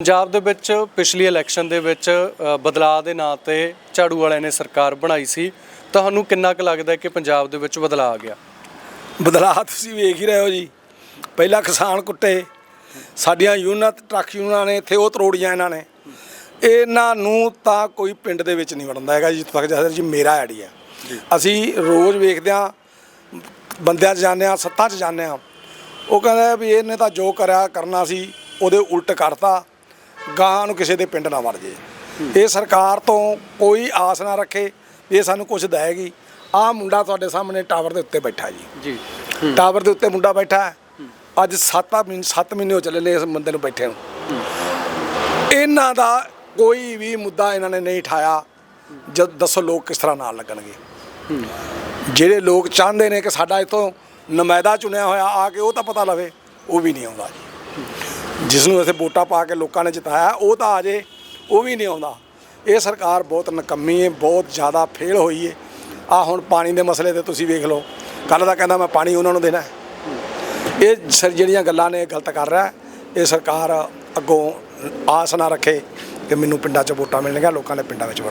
ਪੰਜਾਬ ਦੇ ਵਿੱਚ ਪਿਛਲੀ ਇਲੈਕਸ਼ਨ ਦੇ ਵਿੱਚ ਬਦਲਾਅ ਦੇ ਨਾਂ ਤੇ ਝਾੜੂ ਵਾਲਿਆਂ ਨੇ ਸਰਕਾਰ ਬਣਾਈ ਸੀ। ਤੁਹਾਨੂੰ ਕਿੰਨਾ ਕੁ ਲੱਗਦਾ ਹੈ ਕਿ ਪੰਜਾਬ ਦੇ ਵਿੱਚ ਬਦਲਾਅ ਆ ਗਿਆ? ਬਦਲਾਅ ਤੁਸੀਂ ਵੇਖ ਹੀ ਰਹੇ ਹੋ ਜੀ। ਪਹਿਲਾਂ ਕਿਸਾਨ ਕੁੱਟੇ ਸਾਡੀਆਂ ਯੂਨੀਅਨਾਂ ਟਰੱਕ ਯੂਨੀਅਨਾਂ ਨੇ ਇੱਥੇ ਉਹ ਤਰੋੜੀਆਂ ਇਹਨਾਂ ਨੇ। ਇਹਨਾਂ ਨੂੰ ਤਾਂ ਕੋਈ ਪਿੰਡ ਦੇ ਵਿੱਚ ਨਹੀਂ ਵੜਦਾ ਹੈਗਾ ਜੀ ਜਿੱਥੋਂ ਤੱਕ ਜਦ ਜੀ ਮੇਰਾ ਆਈਡੀਆ ਅਸੀਂ ਰੋਜ਼ ਵੇਖਦੇ ਹਾਂ ਬੰਦਿਆਂ 'ਚ ਜਾਂਦੇ ਹਾਂ ਸੱਤਾਂ 'ਚ ਜਾਂਦੇ ਹਾਂ। ਉਹ ਕਹਿੰਦਾ ਵੀ ਇਹਨੇ ਤਾਂ ਜੋ ਕਰਿਆ ਕਰਨਾ ਸੀ ਉਹਦੇ ਉਲਟ ਕਰਤਾ। ਗਾਂ ਨੂੰ ਕਿਸੇ ਦੇ ਪਿੰਡ ਨਾ ਵੜ ਜੇ ਇਹ ਸਰਕਾਰ ਤੋਂ ਕੋਈ ਆਸ ਨਾ ਰੱਖੇ ਇਹ ਸਾਨੂੰ ਕੁਝ ਦੇਗੀ ਆਹ ਮੁੰਡਾ ਤੁਹਾਡੇ ਸਾਹਮਣੇ ਟਾਵਰ ਦੇ ਉੱਤੇ ਬੈਠਾ ਜੀ। ਜੀ। ਟਾਵਰ ਦੇ ਉੱਤੇ ਮੁੰਡਾ ਬੈਠਾ ਹੈ। ਅੱਜ 7 ਮਹੀਨੇ 7 ਮਹੀਨੇ ਹੋ ਚੱਲੇ ਨੇ ਇਸ ਬੰਦੇ ਨੂੰ ਬੈਠੇ ਨੂੰ। ਇਹਨਾਂ ਦਾ ਕੋਈ ਵੀ ਮੁੱਦਾ ਇਹਨਾਂ ਨੇ ਨਹੀਂ ਉਠਾਇਆ ਜਦ ਦੱਸੋ ਲੋਕ ਕਿਸ ਤਰ੍ਹਾਂ ਨਾਲ ਲੱਗਣਗੇ। ਜਿਹੜੇ ਲੋਕ ਚਾਹੁੰਦੇ ਨੇ ਕਿ ਸਾਡਾ ਇਥੋਂ ਨੁਮਾਇੰਦਾ ਚੁਣਿਆ ਹੋਇਆ ਆ ਕੇ ਉਹ ਤਾਂ ਪਤਾ ਲਵੇ ਉਹ ਵੀ ਨਹੀਂ ਆਉਂਦਾ ਜੀ। ਜਿਸ ਨੂੰ ਅਸੀਂ ਵੋਟਾਂ ਪਾ ਕੇ ਲੋਕਾਂ ਨੇ ਜਿਤਾਇਆ, ਉਹ ਤਾਂ ਆ ਜੇ ਉਹ ਵੀ ਨਹੀਂ ਆਉਂਦਾ। ਇਹ ਸਰਕਾਰ ਬਹੁਤ ਨਕੰਮੀ ਹੈ, ਬਹੁਤ ਜ਼ਿਆਦਾ ਫੇਲ ਹੋਈ ਹੈ। ਆ ਹੁਣ ਪਾਣੀ ਦੇ ਮਸਲੇ ਤੇ ਤੁਸੀਂ ਵੇਖ ਲਓ। ਕੱਲ ਦਾ ਕਹਿੰਦਾ ਮੈਂ ਪਾਣੀ ਉਹਨਾਂ ਨੂੰ ਦੇਣਾ ਇਹ ਸਰ ਜਿਹੜੀਆਂ ਗੱਲਾਂ ਨੇ ਗਲਤ ਕਰ ਰਿਹਾ ਇਹ ਸਰਕਾਰ ਅੱਗੋਂ ਆਸ ਨਾ ਰੱਖੇ ਕਿ ਮੈਨੂੰ ਪਿੰਡਾਂ 'ਚ ਵੋਟਾਂ ਮਿਲਣਗੀਆਂ, ਲੋਕਾਂ ਨੇ ਪਿੰਡਾਂ ਵਿੱਚ ਵੜਨਾ